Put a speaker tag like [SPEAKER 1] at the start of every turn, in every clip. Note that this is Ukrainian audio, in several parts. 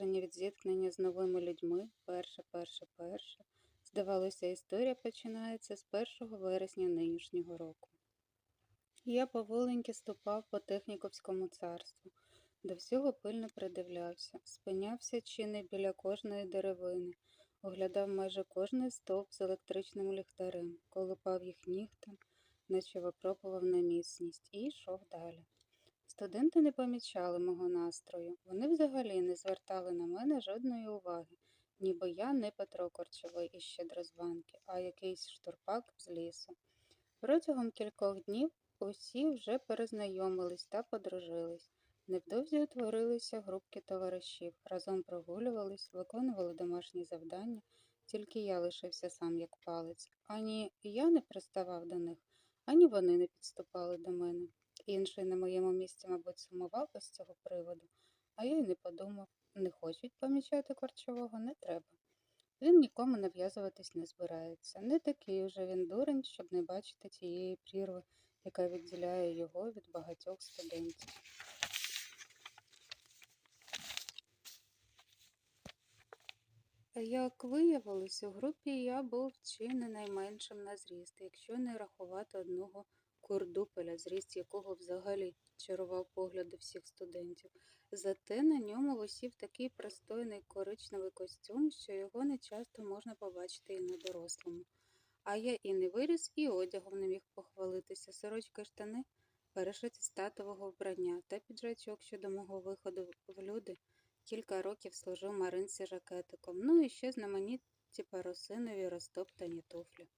[SPEAKER 1] Від зіткнення з новими людьми, перше, перше, перше. Здавалося, історія починається з 1 вересня нинішнього року. Я поволеньки ступав по техніковському царству, до всього пильно придивлявся, спинявся чи не біля кожної деревини, оглядав майже кожний стовп з електричним ліхтарем, колупав їх нігтем, наче випробував на міцність, і йшов далі. Студенти не помічали мого настрою, вони взагалі не звертали на мене жодної уваги, ніби я не Петро Корчовий із Щедрозванки, а якийсь штурпак з лісу. Протягом кількох днів усі вже перезнайомились та подружились. Невдовзі утворилися групки товаришів, разом прогулювались, виконували домашні завдання, тільки я лишився сам як палець. Ані я не приставав до них, ані вони не підступали до мене. Інший на моєму місці, мабуть, сумував би з цього приводу, а я й не подумав. Не хочуть помічати корчового, не треба. Він нікому нав'язуватись не збирається. Не такий уже він дурень, щоб не бачити тієї прірви, яка відділяє його від багатьох студентів. Як виявилось, у групі я був чи не найменшим на зріст, якщо не рахувати одного курдупеля, зріст якого взагалі чарував погляди всіх студентів. Зате на ньому висів такий пристойний коричневий костюм, що його не часто можна побачити і на дорослому. А я і не виріс, і одягом не міг похвалитися. Сорочка штани перешиті з татового вбрання та піджачок щодо мого виходу в люди. Кілька років служив Маринці жакетиком, ну і ще знамениті парусинові розтоптані туфлі.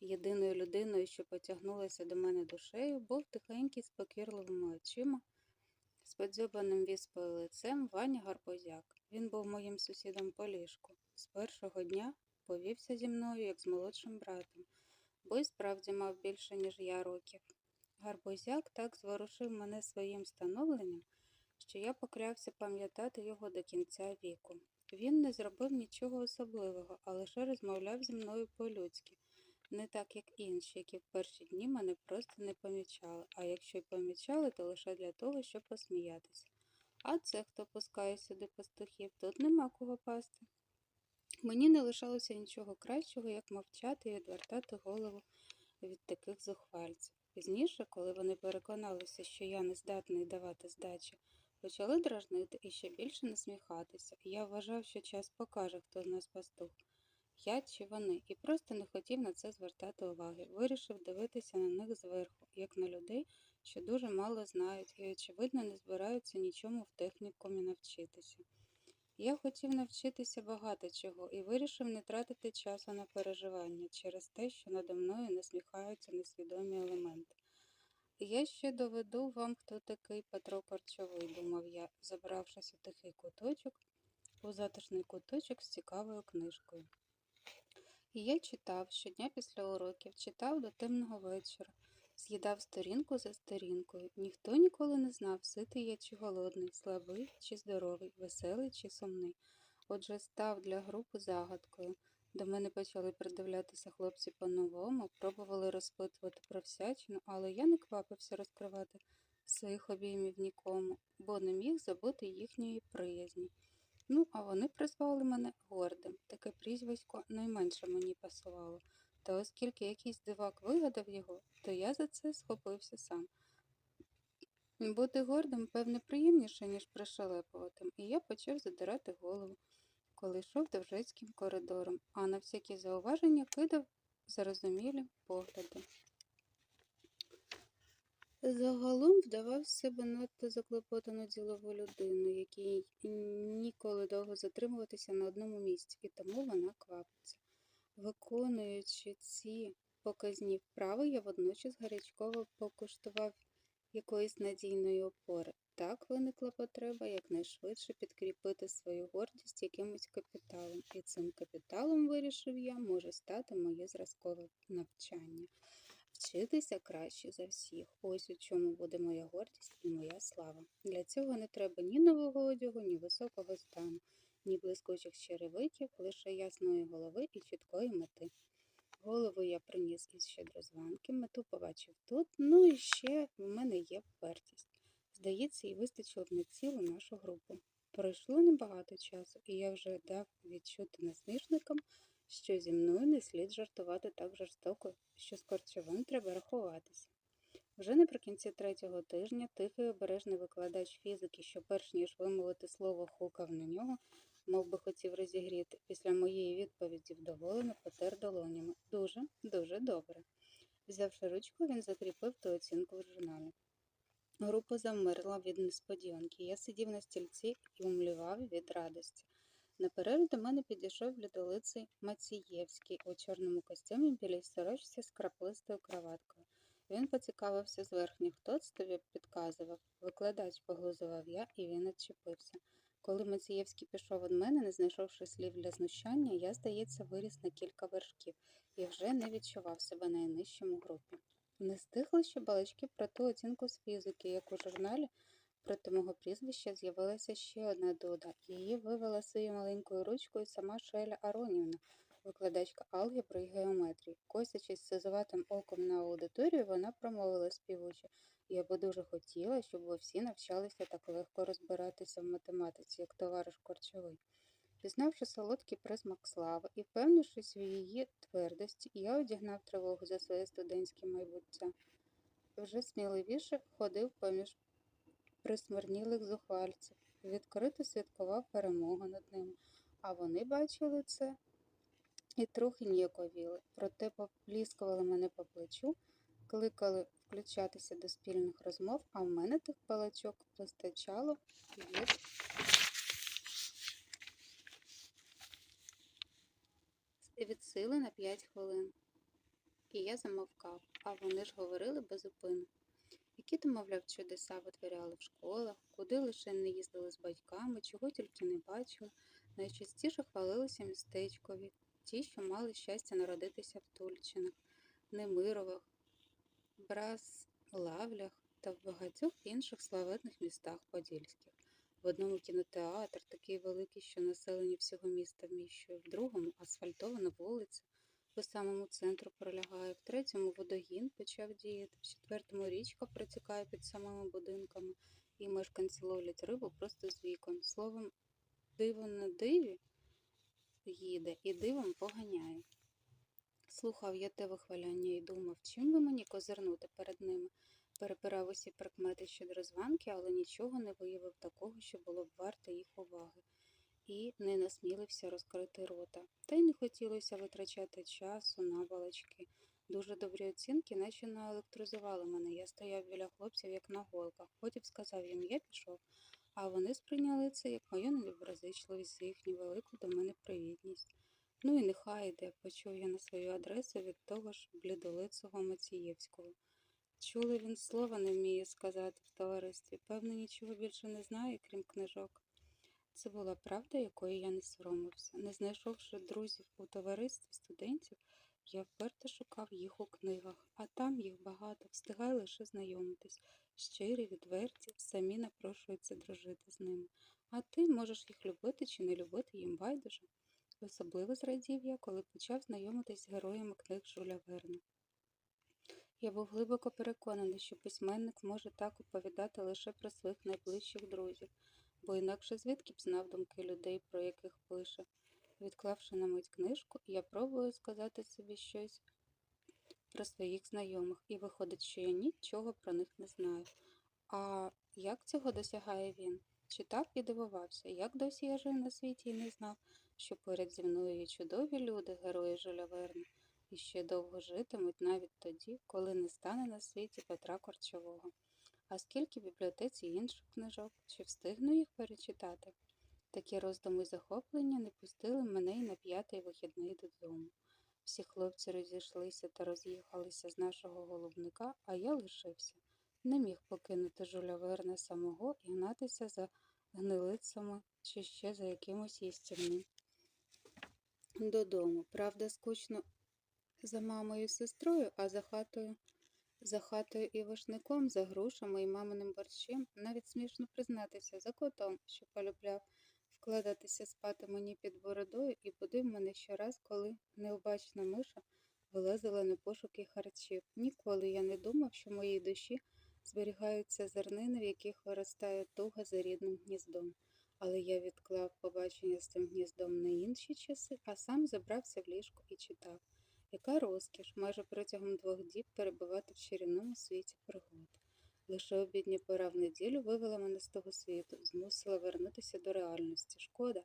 [SPEAKER 1] Єдиною людиною, що потягнулася до мене душею, був тихенький з покірливими очима, з подзьобаним віспою лицем Ваня Гарбузяк. Він був моїм сусідом по ліжку. З першого дня повівся зі мною, як з молодшим братом, бо й справді мав більше, ніж я років. Гарбузяк так зворушив мене своїм становленням, що я поклявся пам'ятати його до кінця віку. Він не зробив нічого особливого, а лише розмовляв зі мною по-людськи, не так, як інші, які в перші дні мене просто не помічали, а якщо й помічали, то лише для того, щоб посміятися. А це хто пускає сюди пастухів, тут нема кого пасти. Мені не лишалося нічого кращого, як мовчати і відвертати голову від таких зухвальців. Пізніше, коли вони переконалися, що я не здатний давати здачі, почали дражнити і ще більше насміхатися. Я вважав, що час покаже, хто з нас пастух. Я чи вони, і просто не хотів на це звертати уваги. Вирішив дивитися на них зверху, як на людей, що дуже мало знають і, очевидно, не збираються нічому в технікумі навчитися. Я хотів навчитися багато чого і вирішив не тратити часу на переживання через те, що надо мною насміхаються несвідомі елементи. Я ще доведу вам, хто такий Петро Корчовий, думав я, забравшись у тихий куточок, у затишний куточок з цікавою книжкою. І я читав щодня після уроків, читав до темного вечора, з'їдав сторінку за сторінкою. Ніхто ніколи не знав, ситий я чи голодний, слабий чи здоровий, веселий чи сумний. Отже, став для групи загадкою. До мене почали придивлятися хлопці по-новому, пробували розпитувати про всячину, але я не квапився розкривати своїх обіймів нікому, бо не міг забути їхньої приязні. Ну, а вони призвали мене гордим. Таке прізвисько найменше мені пасувало. Та оскільки якийсь дивак вигадав його, то я за це схопився сам. Бути гордим, певне, приємніше, ніж пришелепуватим, і я почав задирати голову, коли йшов довжецьким коридором, а на всякі зауваження кидав зарозумілі погляди. Загалом вдавав себе надто заклопотану ділову людину, якій ніколи довго затримуватися на одному місці, і тому вона квапиться. Виконуючи ці показні вправи, я водночас гарячково покуштував якоїсь надійної опори. Так виникла потреба якнайшвидше підкріпити свою гордість якимось капіталом, і цим капіталом, вирішив я, може стати моє зразкове навчання. Вчитися краще за всіх. Ось у чому буде моя гордість і моя слава. Для цього не треба ні нового одягу, ні високого стану, ні блискучих черевиків, лише ясної голови і чіткої мети. Голову я приніс із щедрозванки, мету побачив тут, ну і ще в мене є впертість. Здається, і вистачило б на цілу нашу групу. Пройшло небагато часу, і я вже дав відчути насмішникам, що зі мною не слід жартувати так жорстоко, що з корчовим треба рахуватися. Вже наприкінці третього тижня тихий обережний викладач фізики, що перш ніж вимовити слово хукав на нього, мов би хотів розігріти, після моєї відповіді вдоволено потер долонями. Дуже, дуже добре. Взявши ручку, він закріпив ту оцінку в журналі. Група замерла від несподіванки. Я сидів на стільці і умлівав від радості. На перерві до мене підійшов блідолиций Мацієвський у чорному костюмі білій сорочці з краплистою краваткою. Він поцікавився зверхньо, хто це тобі підказував. Викладач поглузував я, і він відчепився. Коли Мацієвський пішов від мене, не знайшовши слів для знущання, я, здається, виріс на кілька вершків і вже не відчував себе найнижчому групі. Не стихли ще балачки про ту оцінку з фізики, як у журналі проти мого прізвища з'явилася ще одна дуда. Її вивела своєю маленькою ручкою сама Шеля Аронівна, викладачка алгебри і геометрії. Косячись сизуватим оком на аудиторію, вона промовила співуче. Я би дуже хотіла, щоб ви всі навчалися так легко розбиратися в математиці, як товариш Корчовий. Пізнавши солодкий присмак слави і впевнившись в її твердості, я одягнав тривогу за своє студентське майбуття. Вже сміливіше ходив поміж присмирнілих зухвальців, відкрито святкував перемогу над ними, а вони бачили це і трохи ніяковіли, проте попліскували мене по плечу, кликали включатися до спільних розмов, а в мене тих палачок вистачало від від сили на п'ять хвилин. І я замовкав, а вони ж говорили без безупину. Які то, мовляв, чудеса витворяли в школах, куди лише не їздили з батьками, чого тільки не бачили, найчастіше хвалилися містечкові, ті, що мали щастя народитися в Тульчинах, Немирових, Браславлях та в багатьох інших славетних містах Подільських. В одному кінотеатр, такий великий, що населення всього міста вміщує, в другому асфальтована вулиця, по самому центру пролягає, в третьому водогін почав діяти, в четвертому річка протікає під самими будинками, і мешканці ловлять рибу просто з вікон. Словом, диво на диві їде і дивом поганяє. Слухав я те вихваляння і думав, чим би мені козирнути перед ними. Перебирав усі прикмети щодо розванки, але нічого не виявив такого, що було б варте їх уваги, і не насмілився розкрити рота. Та й не хотілося витрачати часу на балачки. Дуже добрі оцінки, наче наелектризували мене. Я стояв біля хлопців, як на голках. Потім сказав їм, я пішов, а вони сприйняли це як мою недоброзичливість за їхню велику до мене привітність. Ну і нехай йде, почув я на свою адресу від того ж блідолицого Мацієвського. Чули він слова не вміє сказати в товаристві, певно, нічого більше не знає, крім книжок. Це була правда, якої я не соромився. Не знайшовши друзів у товаристві студентів, я вперто шукав їх у книгах, а там їх багато, встигай лише знайомитись, щирі, відверті, самі напрошуються дружити з ними. А ти можеш їх любити чи не любити їм байдуже. Особливо зрадів я, коли почав знайомитись з героями книг Жуля Верна. Я був глибоко переконаний, що письменник може так оповідати лише про своїх найближчих друзів, бо інакше звідки б знав думки людей, про яких пише. Відклавши на мить книжку, я пробую сказати собі щось про своїх знайомих, і виходить, що я нічого про них не знаю. А як цього досягає він? Читав і дивувався, як досі я жив на світі і не знав, що поряд зі мною є чудові люди, герої Жуля Верна і ще довго житимуть навіть тоді, коли не стане на світі Петра Корчового. А скільки в бібліотеці інших книжок, чи встигну їх перечитати? Такі роздуми захоплення не пустили мене й на п'ятий вихідний додому. Всі хлопці розійшлися та роз'їхалися з нашого головника, а я лишився. Не міг покинути жуля Верна самого і гнатися за гнилицями чи ще за якимось їстівним. Додому, правда, скучно за мамою і сестрою, а за хатою, за хатою і вишником, за грушами і маминим борщем, навіть смішно признатися за котом, що полюбляв вкладатися спати мені під бородою і будив мене щораз, коли необачна миша вилазила на пошуки харчів. Ніколи я не думав, що в моїй душі зберігаються зернини, в яких виростає туга за рідним гніздом. Але я відклав побачення з цим гніздом на інші часи, а сам забрався в ліжко і читав. Яка розкіш майже протягом двох діб перебувати в чарівному світі пригод. Лише обідня пора в неділю вивела мене з того світу, змусила вернутися до реальності. Шкода,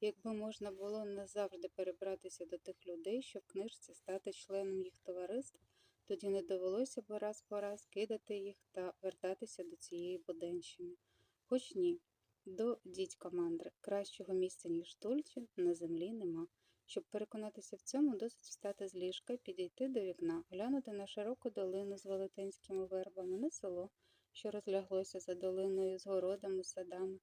[SPEAKER 1] якби можна було назавжди перебратися до тих людей, що в книжці стати членом їх товариства, тоді не довелося б раз по раз кидати їх та вертатися до цієї буденщини. Хоч ні, до дідька мандри, кращого місця, ніж Тульчин, на землі нема. Щоб переконатися в цьому, досить встати з ліжка, підійти до вікна, глянути на широку долину з велетенськими вербами, на село, що розляглося за долиною з городами, садами,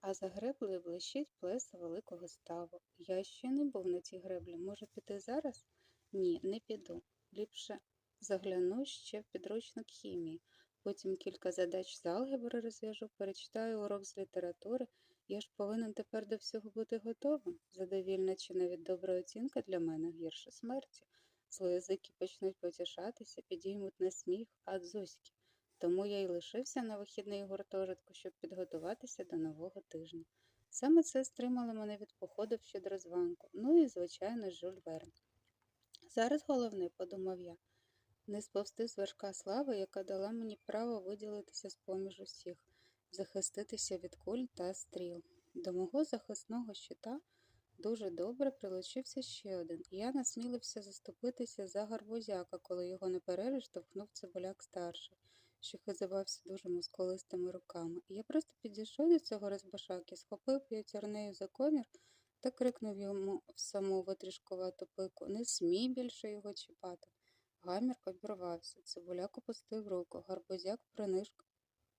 [SPEAKER 1] а за греблею блищить плеса великого ставу. Я ще не був на цій греблі. Може піти зараз? Ні, не піду. Ліпше загляну ще в підручник хімії. Потім кілька задач з алгебри розв'яжу, перечитаю урок з літератури. Я ж повинен тепер до всього бути готовим. Задовільна чи навіть добра оцінка для мене гірше смерті. Злоязики почнуть потішатися, підіймуть на сміх, а дзузьки. Тому я й лишився на вихідний гуртожитку, щоб підготуватися до нового тижня. Саме це стримало мене від походу в щедрозванку, ну і, звичайно, Жюль Верн. Зараз головне, подумав я, не сповзти з вершка слави, яка дала мені право виділитися з поміж усіх, захиститися від куль та стріл. До мого захисного щита дуже добре прилучився ще один, і я насмілився заступитися за гарбузяка, коли його на штовхнув цибуляк старший, що хизувався дуже мускулистими руками. І я просто підійшов до цього розбашаки, схопив п'ятірнею за комір та крикнув йому в саму витрішкувату пику Не смій більше його чіпати. Гамір обірвався, цибуляк опустив руку, гарбузяк принишк...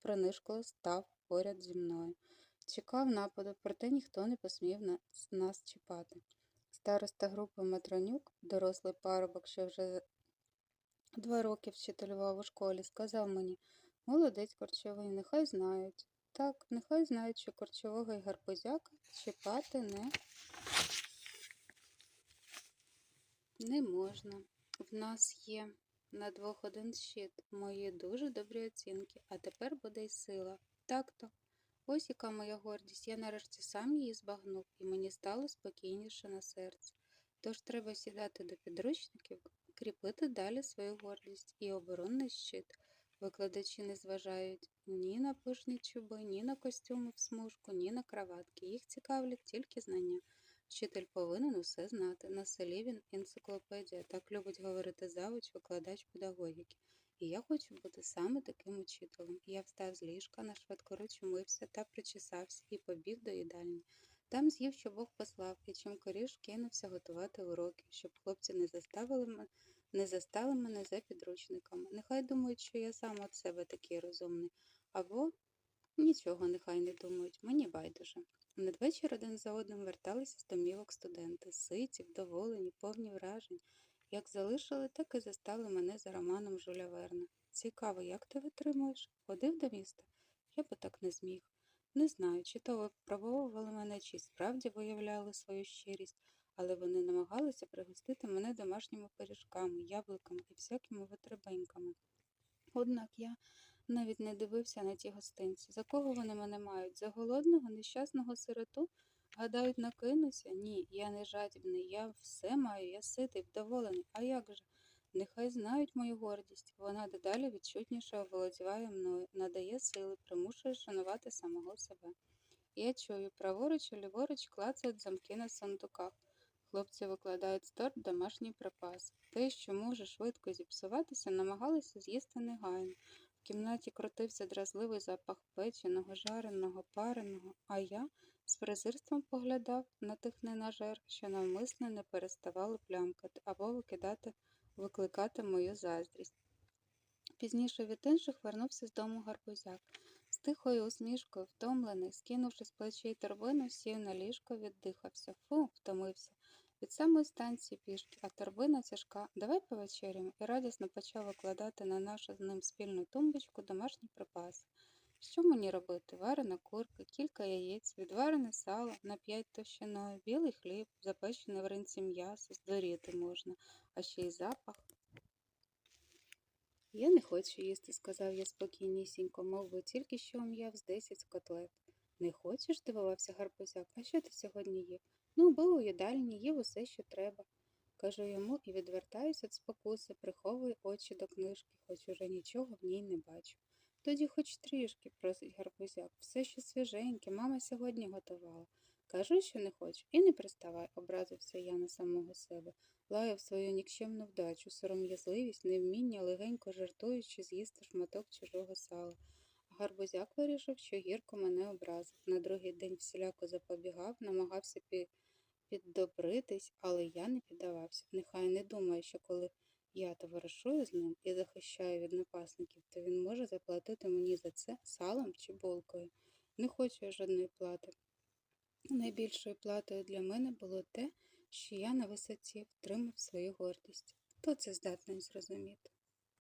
[SPEAKER 1] принишкло став поряд зі мною. Чекав нападу, проте ніхто не посмів нас, чіпати. Староста групи Матронюк, дорослий парубок, що вже два роки вчителював у школі, сказав мені молодець корчовий, нехай знають. Так, нехай знають, що корчового і гарбузяка чіпати не, не можна. В нас є на двох один щит, мої дуже добрі оцінки, а тепер буде й сила. Так-то. Ось яка моя гордість. Я нарешті сам її збагнув, і мені стало спокійніше на серці. Тож треба сідати до підручників, кріпити далі свою гордість і оборонний щит. Викладачі не зважають ні на пишні чуби, ні на костюми в смужку, ні на краватки. Їх цікавлять тільки знання. Вчитель повинен усе знати. На селі він енциклопедія, так любить говорити завуч, викладач педагогіки. І я хочу бути саме таким учителем. Я встав з ліжка, на швидкоруч умився та причесався і побіг до їдальні. Там з'їв, що Бог послав, і чим коріш кинувся готувати уроки, щоб хлопці не заставили мене. Не застали мене за підручниками. Нехай думають, що я сам от себе такий розумний, або нічого нехай не думають, мені байдуже. Надвечір один за одним верталися з домівок студенти, ситі, вдоволені, повні вражень. Як залишили, так і застали мене за романом Жуля Верна. Цікаво, як ти витримуєш? Ходив до міста? Я би так не зміг. Не знаю, чи то випробовували мене, чи справді виявляли свою щирість, але вони намагалися пригостити мене домашніми пиріжками, яблуками і всякими витребеньками. Однак я навіть не дивився на ті гостинці. За кого вони мене мають? За голодного, нещасного сироту? Гадають, накинуся? Ні, я не жадібний, я все маю, я ситий, вдоволений. А як же? Нехай знають мою гордість. Вона дедалі відчутніше оволодіває мною, надає сили, примушує шанувати самого себе. Я чую, праворуч і ліворуч клацають замки на сундуках. Хлопці викладають з торт домашній припас. Те, що може швидко зіпсуватися, намагалися з'їсти негайно. В кімнаті крутився дразливий запах печеного, жареного, пареного, а я з презирством поглядав на тих ненажер, що навмисне не переставали плямкати або викидати, викликати мою заздрість. Пізніше від інших вернувся з дому гарбузяк. З тихою усмішкою, втомлений, скинувши з плечей торбину, сів на ліжко, віддихався. Фу, втомився. Від самої станції пішки, а торбина тяжка. Давай повечеряємо і радісно почав викладати на нашу з ним спільну тумбочку домашні припаси. Що мені робити? Варена курка, кілька яєць, відварене сало на п'ять товщиною, білий хліб, запечене в ринці м'ясо, здоріти можна, а ще й запах. Я не хочу їсти, сказав я спокійнісінько, мов би тільки що ум'яв з десять котлет. Не хочеш? здивувався гарбузяк. А що ти сьогодні їв? Ну, був у їдальні, їв усе, що треба. Кажу йому і відвертаюся від спокуси, приховую очі до книжки, хоч уже нічого в ній не бачу. Тоді хоч трішки, просить гарбузяк, все ще свіженьке, мама сьогодні готувала. Кажу, що не хочу, і не приставай, образився я на самого себе, лаяв свою нікчемну вдачу, сором'язливість, невміння, легенько жартуючи, з'їсти шматок чужого сала. Гарбузяк вирішив, що гірко мене образив. На другий день всіляко запобігав, намагався пі- піддобритись, але я не піддавався. Нехай не думає, що коли я товаришую з ним і захищаю від напасників, то він може заплатити мені за це салом чи булкою. Не хочу я жодної плати. Найбільшою платою для мене було те, що я на висоті втримав свою гордість. Хто це здатний зрозуміти?